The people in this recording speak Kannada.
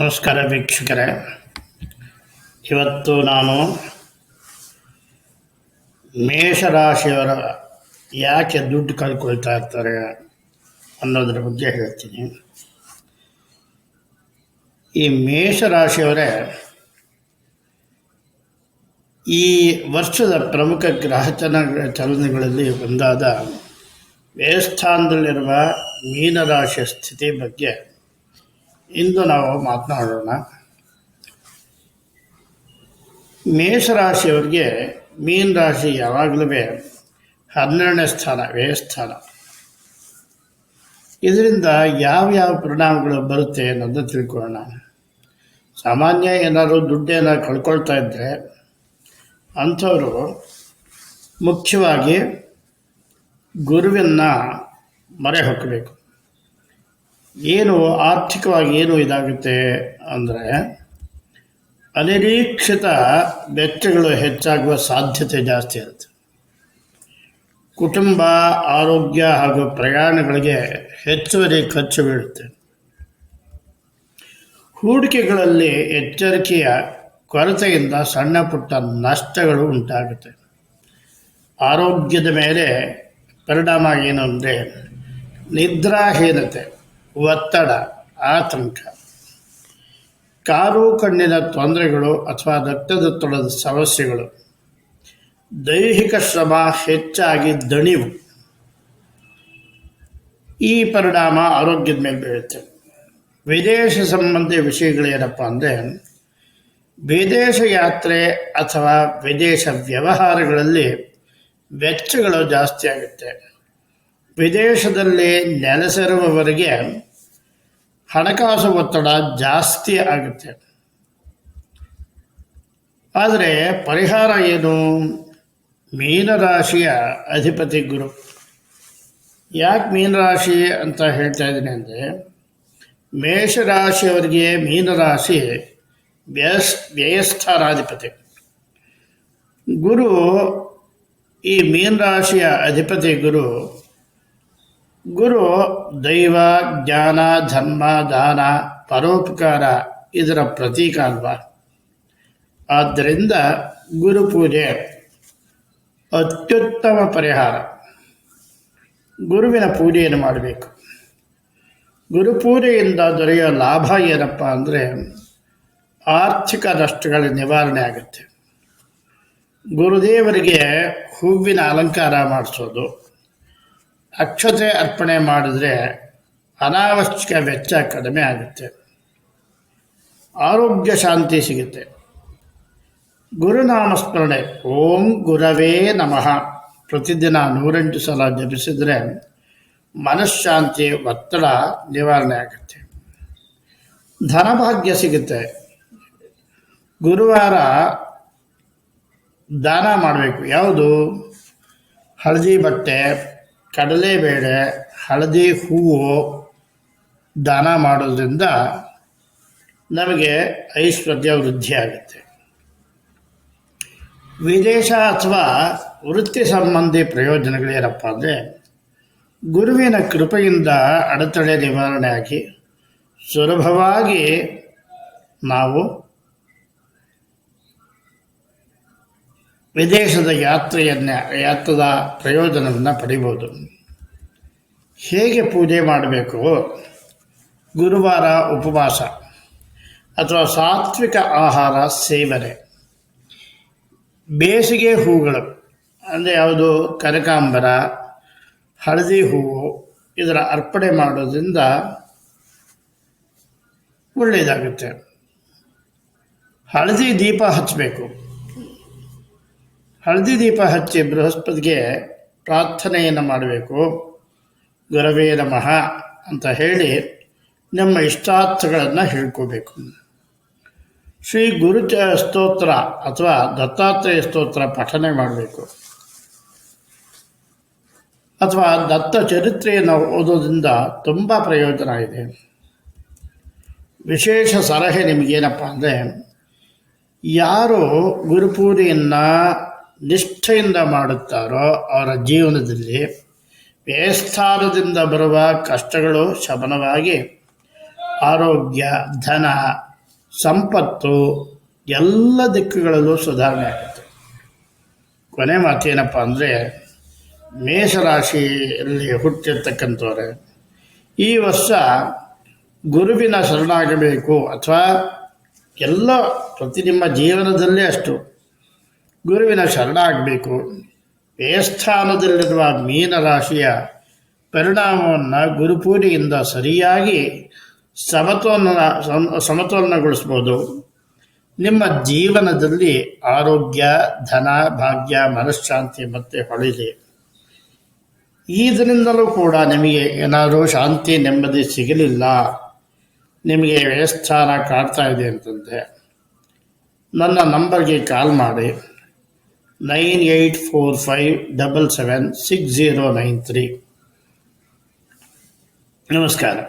ನಮಸ್ಕಾರ ವೀಕ್ಷಕರೇ. ಇವತ್ತು ನಾನು ಮೇಷರಾಶಿಯವರ ಯಾಕೆ ದುಡ್ಡು ಕಳ್ಕೊಳ್ತಾ ಇರ್ತಾರೆ ಅನ್ನೋದ್ರ ಬಗ್ಗೆ ಹೇಳ್ತೀನಿ. ಈ ಮೇಷರಾಶಿಯವರೇ, ಈ ವರ್ಷದ ಪ್ರಮುಖ ಗ್ರಹಚನ ಚಲನೆಗಳಲ್ಲಿ ಒಂದಾದ ವ್ಯಯಸ್ಥಾನದಲ್ಲಿರುವ ಮೀನರಾಶಿಯ ಸ್ಥಿತಿ ಬಗ್ಗೆ ಇಂದು ನಾವು ಮಾತನಾಡೋಣ. ಮೇಷರಾಶಿಯವರಿಗೆ ಮೀನ ರಾಶಿ ಯಾವಾಗಲೂ ಹನ್ನೆರಡನೇ ಸ್ಥಾನ ವ್ಯಯಸ್ಥಾನ ಇದರಿಂದ ಯಾವ ಯಾವ ಪರಿಣಾಮಗಳು ಬರುತ್ತೆ ಅನ್ನೋದು ತಿಳ್ಕೊಳ್ಳೋಣ. ಸಾಮಾನ್ಯ ಏನಾದರೂ ದುಡ್ಡೇನ ಕಳ್ಕೊಳ್ತಾ ಇದ್ದರೆ ಅಂಥವರು ಮುಖ್ಯವಾಗಿ ಗುರುವನ್ನು ಮರೆ ಹಾಕಬೇಕು ಏನು ಆರ್ಥಿಕವಾಗಿ ಏನು ಇದಾಗುತ್ತೆ ಅಂದರೆ ಅನಿರೀಕ್ಷಿತ ವೆಚ್ಚಗಳು ಹೆಚ್ಚಾಗುವ ಸಾಧ್ಯತೆ ಜಾಸ್ತಿ ಇರುತ್ತೆ. ಕುಟುಂಬ, ಆರೋಗ್ಯ ಹಾಗೂ ಪ್ರಯಾಣಗಳಿಗೆ ಹೆಚ್ಚುವರಿ ಖರ್ಚು ಬೀಳುತ್ತೆ. ಹೂಡಿಕೆಗಳಲ್ಲಿ ಎಚ್ಚರಿಕೆಯ ಕೊರತೆಯಿಂದ ಸಣ್ಣ ಪುಟ್ಟ ನಷ್ಟಗಳು ಉಂಟಾಗುತ್ತೆ. ಆರೋಗ್ಯದ ಮೇಲೆ ಪರಿಣಾಮ ಏನು ಅಂದರೆ ನಿದ್ರಾಹೀನತೆ. ಒತ್ತಡ, ಆತಂಕ. ಕಾರು ಕಣ್ಣಿನ ತೊಂದರೆಗಳು ಅಥವಾ ರಕ್ತದೊತ್ತಡದ ಸಮಸ್ಯೆಗಳು. ದೈಹಿಕ ಶ್ರಮ ಹೆಚ್ಚಾಗಿ ದಣಿವು. ಈ ಪರಿಣಾಮ ಆರೋಗ್ಯದ ಮೇಲೆ ಬೀಳುತ್ತೆ. ವಿದೇಶ ಸಂಬಂಧಿ ವಿಷಯಗಳೇನಪ್ಪ ಅಂದರೆ, ವಿದೇಶ ಯಾತ್ರೆ ಅಥವಾ ವಿದೇಶ ವ್ಯವಹಾರಗಳಲ್ಲಿ ವೆಚ್ಚಗಳು ಜಾಸ್ತಿ ಆಗುತ್ತೆ. ವಿದೇಶದಲ್ಲಿ ನೆಲೆಸಿರುವವರಿಗೆ ಹಣಕಾಸು ಒತ್ತಡ ಜಾಸ್ತಿ ಆಗುತ್ತೆ. ಆದರೆ ಪರಿಹಾರ ಏನು? ಮೀನರಾಶಿಯ ಅಧಿಪತಿ ಗುರು. ಯಾಕೆ ಮೀನರಾಶಿ ಅಂತ ಹೇಳ್ತಾ ಇದ್ದೀನಿ ಅಂದರೆ, ಮೇಷರಾಶಿಯವರಿಗೆ ಮೀನರಾಶಿ ವ್ಯಸ್ ವ್ಯಯಸ್ಥಾನಾಧಿಪತಿ ಗುರು ಈ ಮೀನರಾಶಿಯ ಅಧಿಪತಿ ಗುರು ಗುರು, ದೈವ, ಜ್ಞಾನ, ಧರ್ಮ, ದಾನ, ಪರೋಪಕಾರ ಇದರ ಪ್ರತೀಕ ಅಲ್ವಾ? ಆದ್ದರಿಂದ ಗುರು ಪೂಜೆ ಅತ್ಯುತ್ತಮ ಪರಿಹಾರ. ಗುರುವಿನ ಪೂಜೆಯನ್ನು ಮಾಡಬೇಕು. ಗುರುಪೂಜೆಯಿಂದ ದೊರೆಯುವ ಲಾಭ ಏನಪ್ಪ ಅಂದರೆ ಆರ್ಥಿಕ ನಷ್ಟಗಳ ನಿವಾರಣೆ ಆಗುತ್ತೆ. ಗುರುದೇವರಿಗೆ ಹೂವಿನ ಅಲಂಕಾರ ಮಾಡಿಸೋದು. ಅಕ್ಷತೆ ಅರ್ಪಣೆ ಮಾಡಿದ್ರೆ ಅನಾವಶ್ಯಕ ವೆಚ್ಚ ಕಡಿಮೆ ಆಗುತ್ತೆ. ಆರೋಗ್ಯ ಶಾಂತಿ ಸಿಗುತ್ತೆ. ಗುರುನಾಮಸ್ಮರಣೆ, ಓಂ ಗುರವೇ ನಮಃ. ಪ್ರತಿದಿನ ನೂರೆಂಟು ಸಲ ಜಪಿಸಿದರೆ ಮನಃಶಾಂತಿ, ಒತ್ತಡ ನಿವಾರಣೆ ಆಗುತ್ತೆ. ಧನಭಾಗ್ಯ ಸಿಗುತ್ತೆ. ಗುರುವಾರ ದಾನ ಮಾಡಬೇಕು. ಯಾವುದು? ಹಳದಿ ಬಟ್ಟೆ ಕಡಲೆಬೇಳೆ ಹಳದಿ ಹೂವು ದಾನ ಮಾಡೋದ್ರಿಂದ ನಮಗೆ ಐಶ್ವರ್ಯ ವೃದ್ಧಿ ಆಗುತ್ತೆ. ವಿದೇಶ ಅಥವಾ ವೃತ್ತಿ ಸಂಬಂಧಿ ಪ್ರಯೋಜನಗಳೇನಪ್ಪ ಅಂದರೆ, ಗುರುವಿನ ಕೃಪೆಯಿಂದ ಅಡೆತಡೆ ನಿವಾರಣೆ ಆಗಿ ಸುಲಭವಾಗಿ ನಾವು ವಿದೇಶದ ಯಾತ್ರೆಯನ್ನು, ಯಾತ್ರದ ಪ್ರಯೋಜನವನ್ನು ಪಡಿಬೋದು. ಹೇಗೆ ಪೂಜೆ ಮಾಡಬೇಕು? ಗುರುವಾರ ಉಪವಾಸ ಅಥವಾ ಸಾತ್ವಿಕ ಆಹಾರ ಸೇವನೆ. ಬೇಸಿಗೆ ಹೂಗಳು, ಅಂದರೆ ಯಾವುದು? ಕನಕಾಂಬರ, ಹಳದಿ ಹೂವು, ಇದರ ಅರ್ಪಣೆ ಮಾಡೋದ್ರಿಂದ ಒಳ್ಳೆಯದಾಗುತ್ತೆ. ಹಳದಿ ದೀಪ ಹಚ್ಚಬೇಕು. ಹಳದಿ ದೀಪ ಹಚ್ಚಿ ಬೃಹಸ್ಪತಿಗೆ ಪ್ರಾರ್ಥನೆಯನ್ನು ಮಾಡಬೇಕು. ಗುರವೇ ನಮಃ ಅಂತ ಹೇಳಿ ನಮ್ಮ ಇಷ್ಟಾರ್ಥಗಳನ್ನು ಹೇಳ್ಕೋಬೇಕು. ಶ್ರೀ ಗುರು ಸ್ತೋತ್ರ ಅಥವಾ ದತ್ತಾತ್ರೇಯ ಸ್ತೋತ್ರ ಪಠನೆ ಮಾಡಬೇಕು. ಅಥವಾ ದತ್ತ ಚರಿತ್ರೆಯನ್ನು ಓದೋದ್ರಿಂದ ತುಂಬ ಪ್ರಯೋಜನ ಇದೆ. ವಿಶೇಷ ಸಲಹೆ ನಿಮಗೇನಪ್ಪ ಅಂದರೆ, ಯಾರು ಗುರುಪೂಜೆಯನ್ನು ನಿಷ್ಠೆಯಿಂದ ಮಾಡುತ್ತಾರೋ ಅವರ ಜೀವನದಲ್ಲಿ ವ್ಯಯಸ್ಥಾನದಿಂದ ಬರುವ ಕಷ್ಟಗಳು ಶಮನವಾಗಿ ಆರೋಗ್ಯ, ಧನ, ಸಂಪತ್ತು ಎಲ್ಲ ದಿಕ್ಕುಗಳಲ್ಲೂ ಸುಧಾರಣೆ ಆಗುತ್ತೆ. ಕೊನೆ ಮಾತೇನಪ್ಪ ಅಂದರೆ ಮೇಷರಾಶಿಯಲ್ಲಿ ಹುಟ್ಟಿರ್ತಕ್ಕಂಥವ್ರೆ, ಈ ವರ್ಷ ಗುರುವಿನ ಶರಣಾಗಬೇಕು ಅಥವಾ ಎಲ್ಲ ಪ್ರತಿ ನಿಮ್ಮ ಜೀವನದಲ್ಲೇ ಅಷ್ಟು. ಗುರುವಿನ ಶರಣಾಗಬೇಕು. ಸ್ಥಾನದಲ್ಲಿರುವ ಮೀನರಾಶಿಯ ಪರಿಣಾಮವನ್ನು ಗುರುಪೂಜೆಯಿಂದ ಸರಿಯಾಗಿ ಸಮತೋಲನ, ಸಮತೋಲನಗೊಳಿಸ್ಬೋದು. ನಿಮ್ಮ ಜೀವನದಲ್ಲಿ ಆರೋಗ್ಯ, ಧನ, ಭಾಗ್ಯ ಮನಃಶಾಂತಿ ಮತ್ತೆ ಹೊಳಿದೆ ಇದರಿಂದಲೂ ಕೂಡ ನಿಮಗೆ ಏನಾದರೂ ಶಾಂತಿ, ನೆಮ್ಮದಿ ಸಿಗಲಿಲ್ಲ. ನಿಮಗೆ ವ್ಯಯಸ್ಥಾನ ಕಾಡ್ತಾ ಇದೆ ಅಂತಂದರೆ ನನ್ನ ನಂಬರ್ಗೆ ಕಾಲ್ ಮಾಡಿ. Nine eight four five double seven six zero nine three. నమస్కారం.